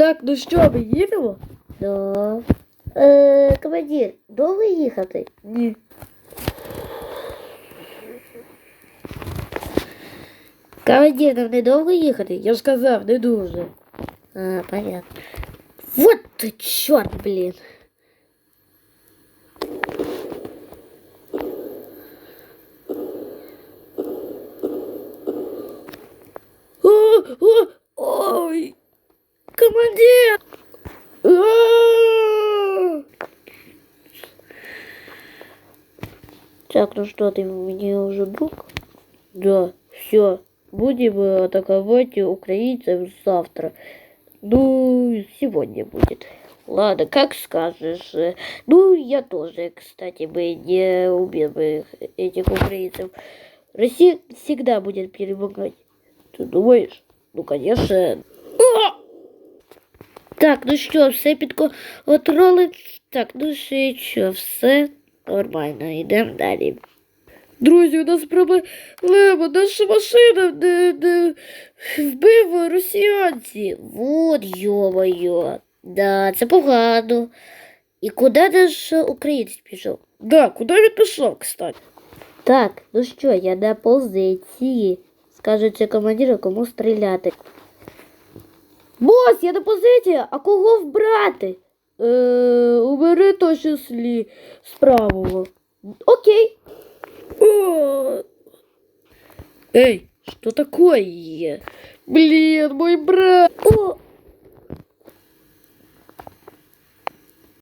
Так, ну що, ми їдемо? Да. Е, командир, довго їхати? Ні. Командир, нам недовго їхати? Я ж сказав, не дуже. А, понятно. Вот ты черт, блин. О, о! Командир! А! Так, ну что, ты мне уже друг? Да, все. Будем э, атаковать украинцев завтра. Ну, сегодня будет. Ладно, как скажешь. Э, Ну, я тоже, кстати, бы не бы этих украинцев. Россия всегда будет перемогать. Ты думаешь? Ну, конечно. Так, ну що, все підконтролем. Так, ну ще що, все нормально, йдемо далі. Друзі, у нас проблема, наша машина не, не вбив росіянці. Вот, ё-моё. Да, це погано. І куди наш українець пішов? Да, куди він пішов, кстати? Так, ну що, я на позиції. Скажете командиру, кому стріляти. Бос, я на позиції, а кого вбрати? Е, убери то числі з правого. Окей. О! Эй, что такое? Блин, мой брат. О,